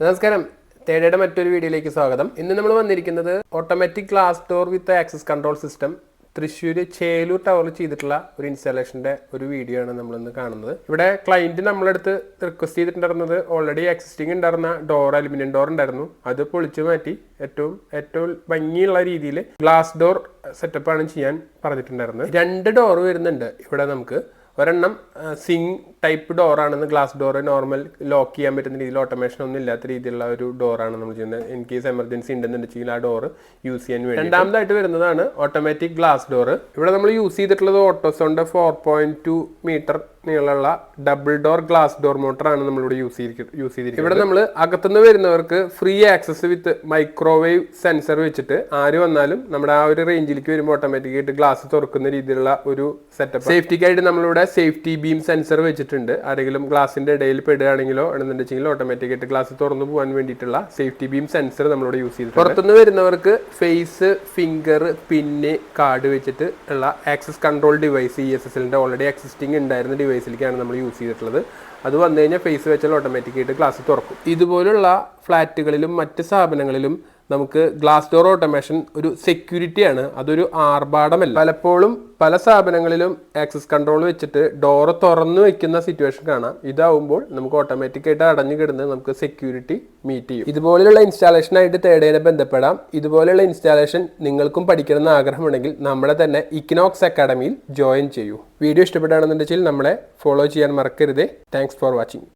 നമസ്കാരം. തേടയുടെ മറ്റൊരു വീഡിയോയിലേക്ക് സ്വാഗതം. ഇന്ന് നമ്മൾ വന്നിരിക്കുന്നത് automatic glass door with access control system Thrissur Chelur ടവറിൽ ചെയ്തിട്ടുള്ള ഒരു ഇൻസ്റ്റാളേഷന്റെ ഒരു വീഡിയോ ആണ് നമ്മൾ ഇന്ന് കാണുന്നത്. ഇവിടെ ക്ലയന്റ് നമ്മളെടുത്ത് റിക്വസ്റ്റ് ചെയ്തിട്ടുണ്ടായിരുന്നത് ഓൾറെഡി എക്സിസ്റ്റിംഗ് ഉണ്ടായിരുന്ന ഡോർ അലുമിനിയം ഡോർ ഉണ്ടായിരുന്നു. അത് പൊളിച്ചു മാറ്റി ഏറ്റവും ഏറ്റവും ഭംഗിയുള്ള രീതിയിൽ ഗ്ലാസ് ഡോർ സെറ്റപ്പ് ആണ് ചെയ്യാൻ പറഞ്ഞിട്ടുണ്ടായിരുന്നത്. രണ്ട് ഡോർ വരുന്നുണ്ട് ഇവിടെ നമുക്ക്. ഒരെണ്ണം സിങ് ടൈപ്പ് ഡോറാണെന്ന് ഗ്ലാസ് ഡോർ നോർമൽ ലോക്ക് ചെയ്യാൻ പറ്റുന്ന രീതിയിൽ ഓട്ടോമേഷൻ ഒന്നും ഇല്ലാത്ത രീതിയിലുള്ള ഒരു ഡോറാണ് നമ്മൾ ചെയ്യുന്നത്. ഇൻ കേസ് എമർജൻസി ഉണ്ടെന്നുണ്ടെങ്കിൽ ആ ഡോർ യൂസ് ചെയ്യാൻ വേണ്ടി രണ്ടാമതായിട്ട് വരുന്നതാണ് ഓട്ടോമാറ്റിക് ഗ്ലാസ് ഡോർ ഇവിടെ നമ്മൾ യൂസ് ചെയ്തിട്ടുള്ളത് ഓട്ടോസോണിന്റെ ഫോർ പോയിന്റ് ടു മീറ്റർ നീളമുള്ള ഡബിൾ ഡോർ ഗ്ലാസ് ഡോർ മോട്ടറാണ് ആണ് നമ്മളിവിടെ യൂസ് ചെയ്തിരിക്കുന്നത് യൂസ് ചെയ്തിരിക്കുന്നത്. ഇവിടെ നമ്മൾ അകത്തുനിന്ന് വരുന്നവർക്ക് free access with microwave sensor വെച്ചിട്ട് ആര് വന്നാലും നമ്മുടെ ആ ഒരു റേഞ്ചിലേക്ക് വരുമ്പോൾ ഓട്ടോമാറ്റിക് ആയിട്ട് ഗ്ലാസ് തുറക്കുന്ന രീതിയിലുള്ള ഒരു സെറ്റപ്പ് സേഫ്റ്റിക്കായിട്ട് നമ്മളിവിടെ സേഫ്റ്റി ബീം സെൻസർ വെച്ചിട്ടുണ്ട്. ആരെങ്കിലും ഗ്ലാസിന്റെ ഇടയിൽ പെടുകയാണെങ്കിലോ എന്നുണ്ടെങ്കിൽ ഓട്ടോമാറ്റിക് ആയിട്ട് ഗ്ലാസ് തുറന്നു പോകാൻ വേണ്ടിയിട്ടുള്ള സേഫ്റ്റി ബീം സെൻസർ നമ്മളിവിടെ യൂസ് ചെയ്തിട്ടുണ്ട്. പുറത്തുനിന്ന് വരുന്നവർക്ക് ഫേസ് ഫിംഗർ പിന്ന് കാർഡ് വെച്ചിട്ട് ഉള്ള access control device E S S എല്ലിന്റെ ഓൾറെഡി എക്സിസ്റ്റിംഗ് ഉണ്ടായിരുന്ന ഡിവൈസിലേക്കാണ് നമ്മൾ യൂസ് ചെയ്തിട്ടുള്ളത്. അത് വന്നു കഴിഞ്ഞാൽ ഫേസ് വെച്ചാൽ ഓട്ടോമാറ്റിക്കായിട്ട് ഗ്ലാസ് തുറക്കും. ഇതുപോലുള്ള ഫ്ലാറ്റുകളിലും മറ്റ് സ്ഥാപനങ്ങളിലും നമുക്ക് ഗ്ലാസ് ഡോർ ഓട്ടോമേഷൻ ഒരു സെക്യൂരിറ്റിയാണ് അതൊരു ആർഭാടമല്ല. പലപ്പോഴും പല സ്ഥാപനങ്ങളിലും ആക്സസ് കൺട്രോൾ വെച്ചിട്ട് ഡോർ തുറന്നു വെക്കുന്ന സിറ്റുവേഷൻ കാണാം. ഇതാവുമ്പോൾ നമുക്ക് ഓട്ടോമാറ്റിക് ആയിട്ട് അടഞ്ഞു കിടന്ന് നമുക്ക് സെക്യൂരിറ്റി മീറ്റ് ചെയ്യും. ഇതുപോലെയുള്ള ഇൻസ്റ്റാളേഷൻ ആയിട്ട് തേടേനെ ബന്ധപ്പെടാം. ഇതുപോലെയുള്ള ഇൻസ്റ്റാളേഷൻ നിങ്ങൾക്കും പഠിക്കണമെന്ന് ആഗ്രഹമുണ്ടെങ്കിൽ നമ്മളെ തന്നെ ഇക്കനോക്സ് അക്കാഡമിയിൽ ജോയിൻ ചെയ്യൂ. വീഡിയോ ഇഷ്ടപ്പെടുകയാണെന്നുണ്ടെങ്കിൽ നമ്മളെ ഫോളോ ചെയ്യാൻ മറക്കരുത്. Thanks for watching